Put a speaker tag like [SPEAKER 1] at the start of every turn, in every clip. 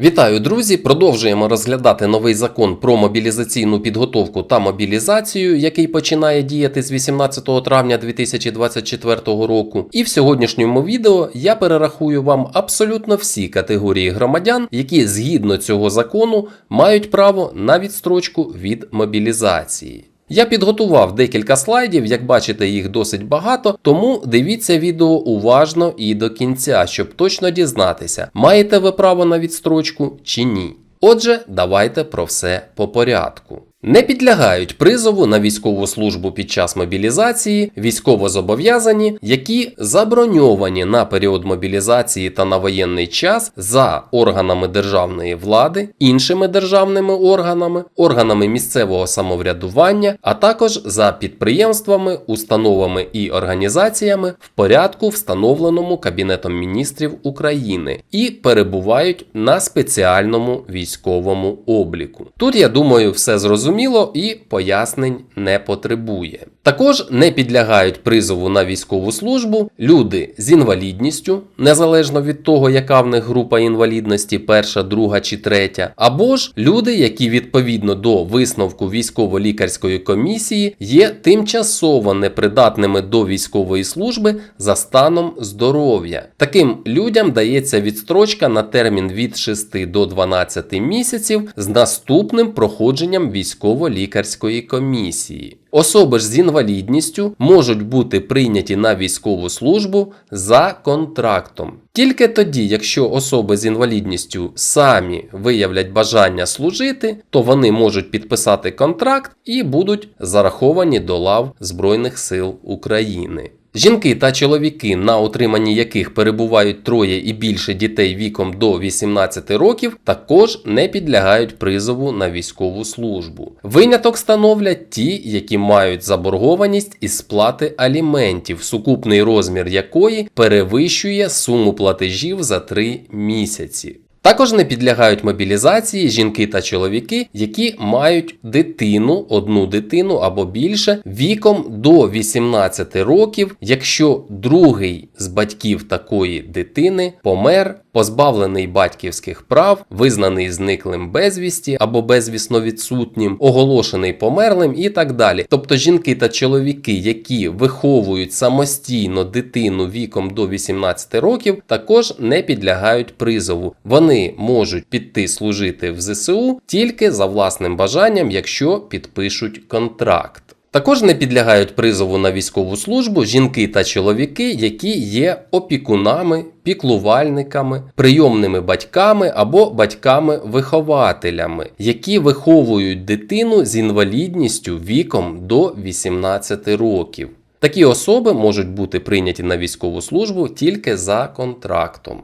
[SPEAKER 1] Вітаю, друзі! Продовжуємо розглядати новий закон про мобілізаційну підготовку та мобілізацію, який починає діяти з 18 травня 2024 року. І в сьогоднішньому відео я перерахую вам абсолютно всі категорії громадян, які згідно цього закону мають право на відстрочку від мобілізації. Я підготував декілька слайдів, як бачите, їх досить багато, тому дивіться відео уважно і до кінця, щоб точно дізнатися, маєте ви право на відстрочку чи ні. Отже, давайте про все по порядку. Не підлягають призову на військову службу під час мобілізації військовозобов'язані, які заброньовані на період мобілізації та на воєнний час за органами державної влади, іншими державними органами, органами місцевого самоврядування, а також за підприємствами, установами і організаціями в порядку, встановленому Кабінетом міністрів України, і перебувають на спеціальному військовому обліку. Тут я думаю, все зрозуміло і пояснень не потребує. Також не підлягають призову на військову службу люди з інвалідністю, незалежно від того, яка в них група інвалідності, перша, друга чи третя, або ж люди, які відповідно до висновку військово-лікарської комісії є тимчасово непридатними до військової служби за станом здоров'я. Таким людям дається відстрочка на термін від 6 до 12 місяців з наступним проходженням військово-лікарської комісії. Особи ж з інвалідністю можуть бути прийняті на військову службу за контрактом. Тільки тоді, якщо особи з інвалідністю самі виявлять бажання служити, то вони можуть підписати контракт і будуть зараховані до лав Збройних сил України. Жінки та чоловіки, на утриманні яких перебувають троє і більше дітей віком до 18 років, також не підлягають призову на військову службу. Виняток становлять ті, які мають заборгованість із сплати аліментів, сукупний розмір якої перевищує суму платежів за 3 місяці. Також не підлягають мобілізації жінки та чоловіки, які мають дитину, одну дитину або більше віком до 18 років, якщо другий з батьків такої дитини помер, позбавлений батьківських прав, визнаний зниклим безвісті або безвісно відсутнім, оголошений померлим і так далі. Тобто жінки та чоловіки, які виховують самостійно дитину віком до 18 років, також не підлягають призову. Вони можуть піти служити в ЗСУ тільки за власним бажанням, якщо підпишуть контракт. Також не підлягають призову на військову службу жінки та чоловіки, які є опікунами, піклувальниками, прийомними батьками або батьками-вихователями, які виховують дитину з інвалідністю віком до 18 років. Такі особи можуть бути прийняті на військову службу тільки за контрактом.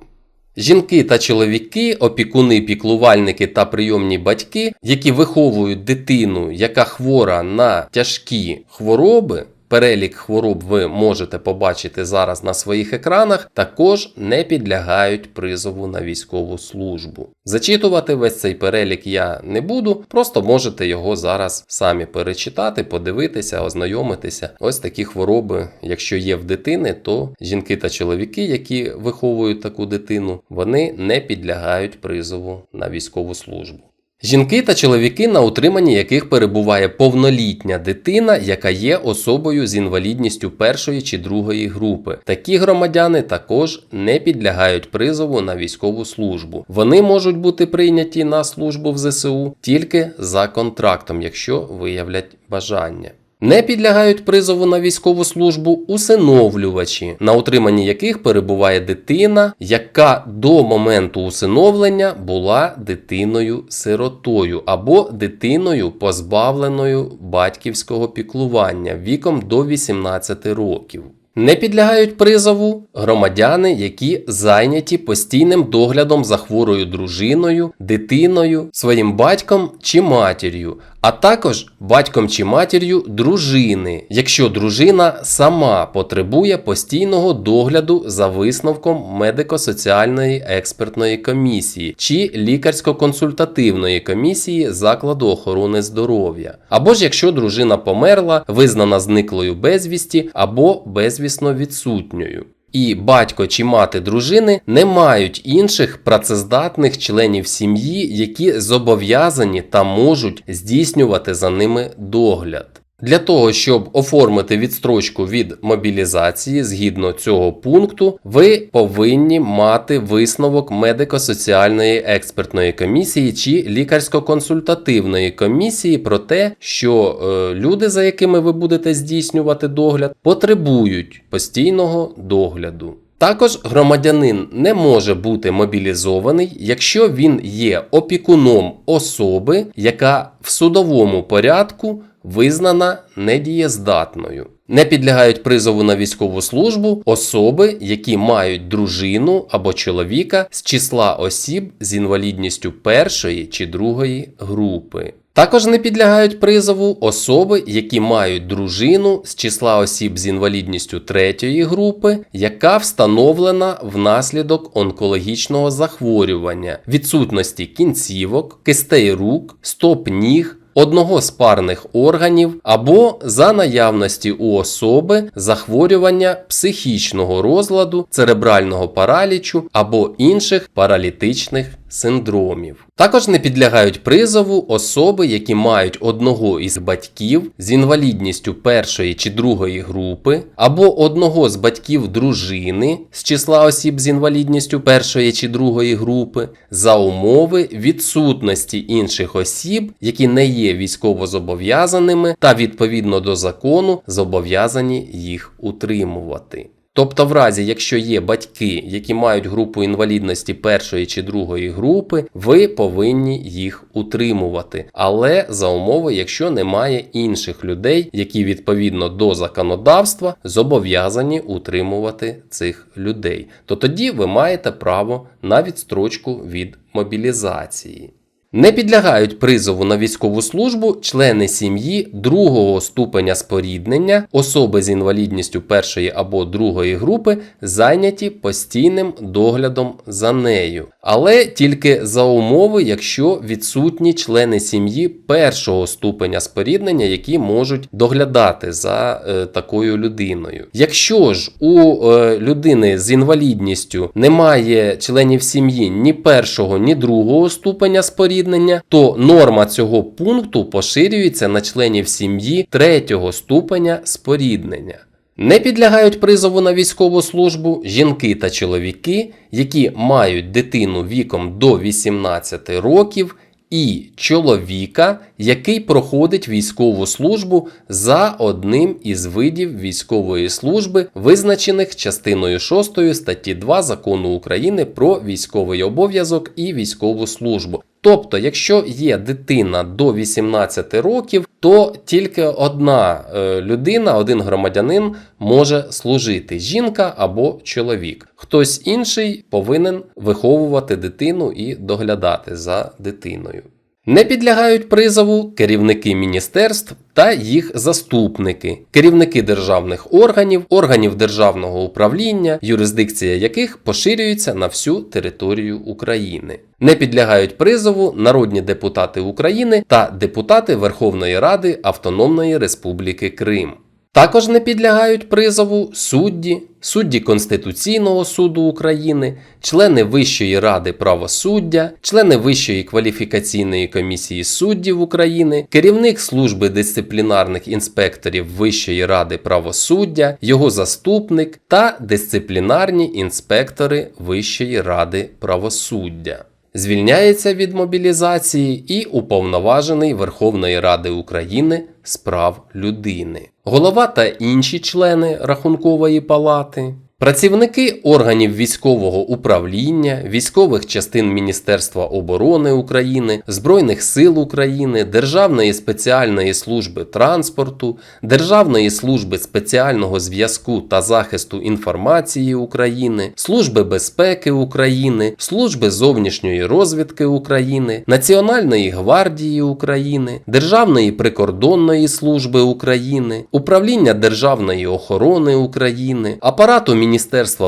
[SPEAKER 1] Жінки та чоловіки, опікуни, піклувальники та прийомні батьки, які виховують дитину, яка хвора на тяжкі хвороби. Перелік хвороб ви можете побачити зараз на своїх екранах, також не підлягають призову на військову службу. Зачитувати весь цей перелік я не буду, просто можете його зараз самі перечитати, подивитися, ознайомитися. Ось такі хвороби, якщо є в дитини, то жінки та чоловіки, які виховують таку дитину, вони не підлягають призову на військову службу. Жінки та чоловіки, на утриманні яких перебуває повнолітня дитина, яка є особою з інвалідністю першої чи другої групи. Такі громадяни також не підлягають призову на військову службу. Вони можуть бути прийняті на службу в ЗСУ тільки за контрактом, якщо виявлять бажання. Не підлягають призову на військову службу усиновлювачі, на утриманні яких перебуває дитина, яка до моменту усиновлення була дитиною-сиротою або дитиною, позбавленою батьківського піклування віком до 18 років. Не підлягають призову громадяни, які зайняті постійним доглядом за хворою дружиною, дитиною, своїм батьком чи матір'ю, а також батьком чи матір'ю дружини, якщо дружина сама потребує постійного догляду за висновком медико-соціальної експертної комісії чи лікарсько-консультативної комісії закладу охорони здоров'я, або ж якщо дружина померла, визнана зниклою безвісті або безвісно відсутньою. і батько чи мати дружини не мають інших працездатних членів сім'ї, які зобов'язані та можуть здійснювати за ними догляд. Для того, щоб оформити відстрочку від мобілізації згідно цього пункту, ви повинні мати висновок медико-соціальної експертної комісії чи лікарсько-консультативної комісії про те, що е, люди, за якими ви будете здійснювати догляд, потребують постійного догляду. Також громадянин не може бути мобілізований, якщо він є опікуном особи, яка в судовому порядку визнана недієздатною. Не підлягають призову на військову службу особи, які мають дружину або чоловіка з числа осіб з інвалідністю першої чи другої групи. Також не підлягають призову особи, які мають дружину з числа осіб з інвалідністю третьої групи, яка встановлена внаслідок онкологічного захворювання, відсутності кінцівок, кистей рук, стоп ніг. Одного з парних органів або за наявності у особи захворювання психічного розладу, церебрального паралічу або інших паралітичних синдромів. Також не підлягають призову особи, які мають одного із батьків з інвалідністю першої чи другої групи, або одного з батьків дружини з числа осіб з інвалідністю першої чи другої групи, за умови відсутності інших осіб, які не є військовозобов'язаними та відповідно до закону зобов'язані їх утримувати. Тобто, в разі, якщо є батьки, які мають групу інвалідності першої чи другої групи, ви повинні їх утримувати. Але за умови, якщо немає інших людей, які відповідно до законодавства зобов'язані утримувати цих людей, то тоді ви маєте право на відстрочку від мобілізації. Не підлягають призову на військову службу члени сім'ї другого ступеня споріднення, особи з інвалідністю першої або другої групи, зайняті постійним доглядом за нею, але тільки за умови, якщо відсутні члени сім'ї першого ступеня споріднення, які можуть доглядати за е, такою людиною. Якщо ж у е, людини з інвалідністю немає членів сім'ї ні першого, ні другого ступеня споріднення, то норма цього пункту поширюється на членів сім'ї третього ступеня споріднення. Не підлягають призову на військову службу жінки та чоловіки, які мають дитину віком до 18 років, і чоловіка, який проходить військову службу за одним із видів військової служби, визначених частиною 6 статті 2 закону України про військовий обов'язок і військову службу. Тобто, якщо є дитина до 18 років, то тільки одна е, людина, один громадянин може служити жінка або чоловік. Хтось інший повинен виховувати дитину і доглядати за дитиною. Не підлягають призову керівники міністерств та їх заступники, керівники державних органів, органів державного управління, юрисдикція яких поширюється на всю територію України. Не підлягають призову народні депутати України та депутати Верховної Ради Автономної Республіки Крим. Також не підлягають призову судді, судді Конституційного суду України, члени Вищої ради правосуддя, члени Вищої кваліфікаційної комісії суддів України, керівник служби дисциплінарних інспекторів Вищої ради правосуддя, його заступник та дисциплінарні інспектори Вищої ради правосуддя. Звільняється від мобілізації і уповноважений Верховної Ради України з прав людини, голова та інші члени Рахункової палати, працівники органів військового управління, військових частин Міністерства оборони України, Збройних сил України, Державної спеціальної служби транспорту, Державної служби спеціального зв'язку та захисту інформації України, Служби безпеки України, Служби зовнішньої розвідки України, Національної гвардії України, Державної прикордонної служби України, Управління Державної охорони України, апарату Міністерства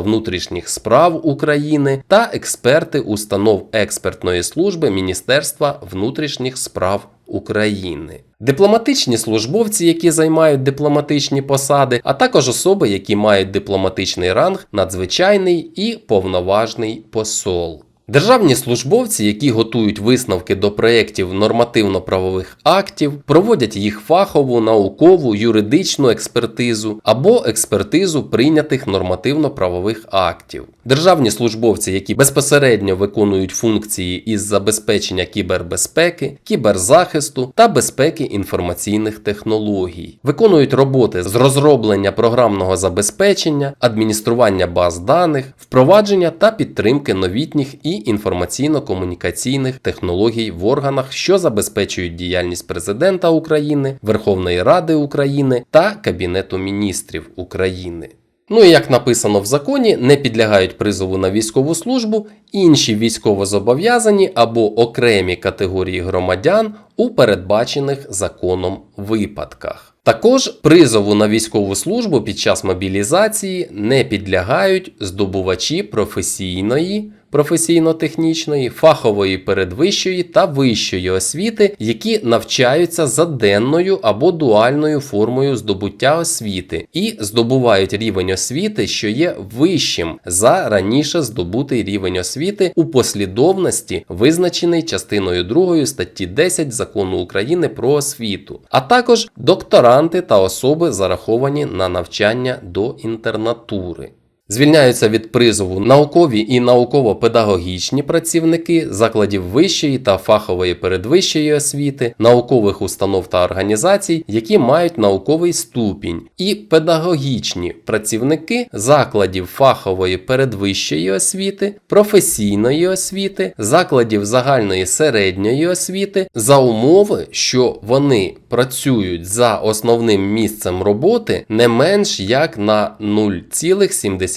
[SPEAKER 1] внутрішніх справ України та експерти установ експертної служби Міністерства внутрішніх справ України. дипломатичні службовці, які займають дипломатичні посади, а також особи, які мають дипломатичний ранг, надзвичайний і повноважний посол. Державні службовці, які готують висновки до проєктів нормативно-правових актів, проводять їх фахову, наукову, юридичну експертизу або експертизу прийнятих нормативно-правових актів. Державні службовці, які безпосередньо виконують функції із забезпечення кібербезпеки, кіберзахисту та безпеки інформаційних технологій, виконують роботи з розроблення програмного забезпечення, адміністрування баз даних, впровадження та підтримки новітніх і інформаційно-комунікаційних технологій в органах, що забезпечують діяльність президента України, Верховної Ради України та Кабінету міністрів України. Ну і як написано в законі, не підлягають призову на військову службу інші військовозобов'язані або окремі категорії громадян у передбачених законом випадках. Також призову на військову службу під час мобілізації не підлягають здобувачі професійної, професійно-технічної, фахової передвищої та вищої освіти, які навчаються за денною або дуальною формою здобуття освіти і здобувають рівень освіти, що є вищим за раніше здобутий рівень освіти у послідовності, визначений частиною 2 статті 10 закону України про освіту, а також докторанти та особи, зараховані на навчання до інтернатури. Звільняються від призову наукові і науково-педагогічні працівники закладів вищої та фахової передвищої освіти, наукових установ та організацій, які мають науковий ступінь, і педагогічні працівники закладів фахової передвищої освіти, професійної освіти, закладів загальної середньої освіти за умови, що вони працюють за основним місцем роботи не менш як на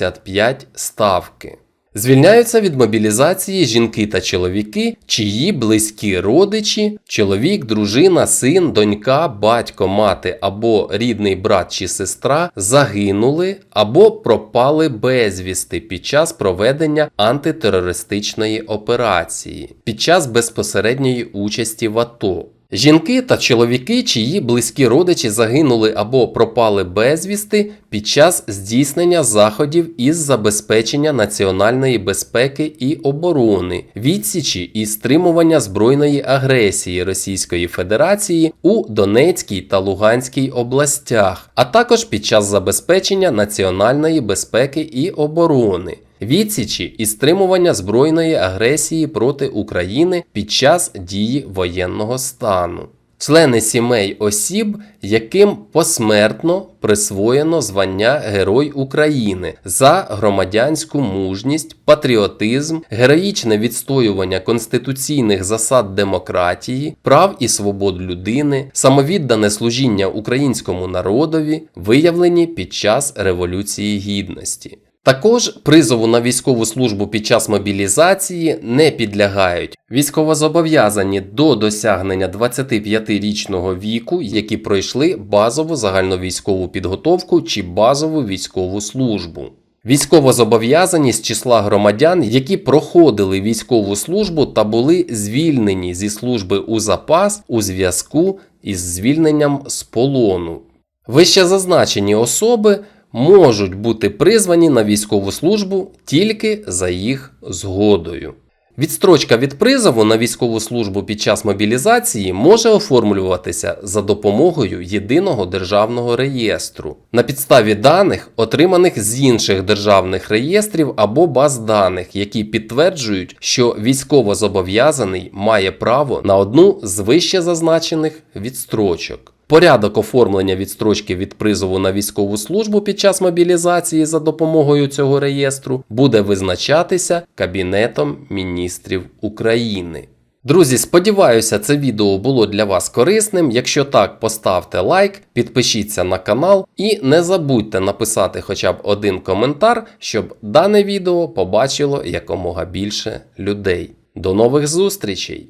[SPEAKER 1] 0,75 ставки. Звільняються від мобілізації жінки та чоловіки, чиї близькі родичі, чоловік, дружина, син, донька, батько, мати або рідний брат чи сестра загинули або пропали безвісти під час проведення антитерористичної операції, під час безпосередньої участі в АТО. Жінки та чоловіки, чиї близькі родичі загинули або пропали безвісти під час здійснення заходів із забезпечення національної безпеки і оборони, відсічі і стримування збройної агресії Російської Федерації у Донецькій та Луганській областях, а також під час забезпечення національної безпеки і оборони відсічі і стримування збройної агресії проти України під час дії воєнного стану. Члени сімей осіб, яким посмертно присвоєно звання Герой України за громадянську мужність, патріотизм, героїчне відстоювання конституційних засад демократії, прав і свобод людини, самовіддане служіння українському народові, виявлені під час Революції Гідності. Також призову на військову службу під час мобілізації не підлягають військовозобов'язані до досягнення 25-річного віку, які пройшли базову загальновійськову підготовку чи базову військову службу. Військовозобов'язані з числа громадян, які проходили військову службу та були звільнені зі служби у запас у зв'язку із звільненням з полону. Вище зазначені особи можуть бути призвані на військову службу тільки за їх згодою. Відстрочка від призову на військову службу під час мобілізації може оформлюватися за допомогою єдиного державного реєстру на підставі даних, отриманих з інших державних реєстрів або баз даних, які підтверджують, що військовозобов'язаний має право на одну з вище зазначених відстрочок. Порядок оформлення відстрочки від призову на військову службу під час мобілізації за допомогою цього реєстру буде визначатися Кабінетом міністрів України. Друзі, сподіваюся, це відео було для вас корисним. Якщо так, поставте лайк, підпишіться на канал і не забудьте написати хоча б один коментар, щоб дане відео побачило якомога більше людей. До нових зустрічей!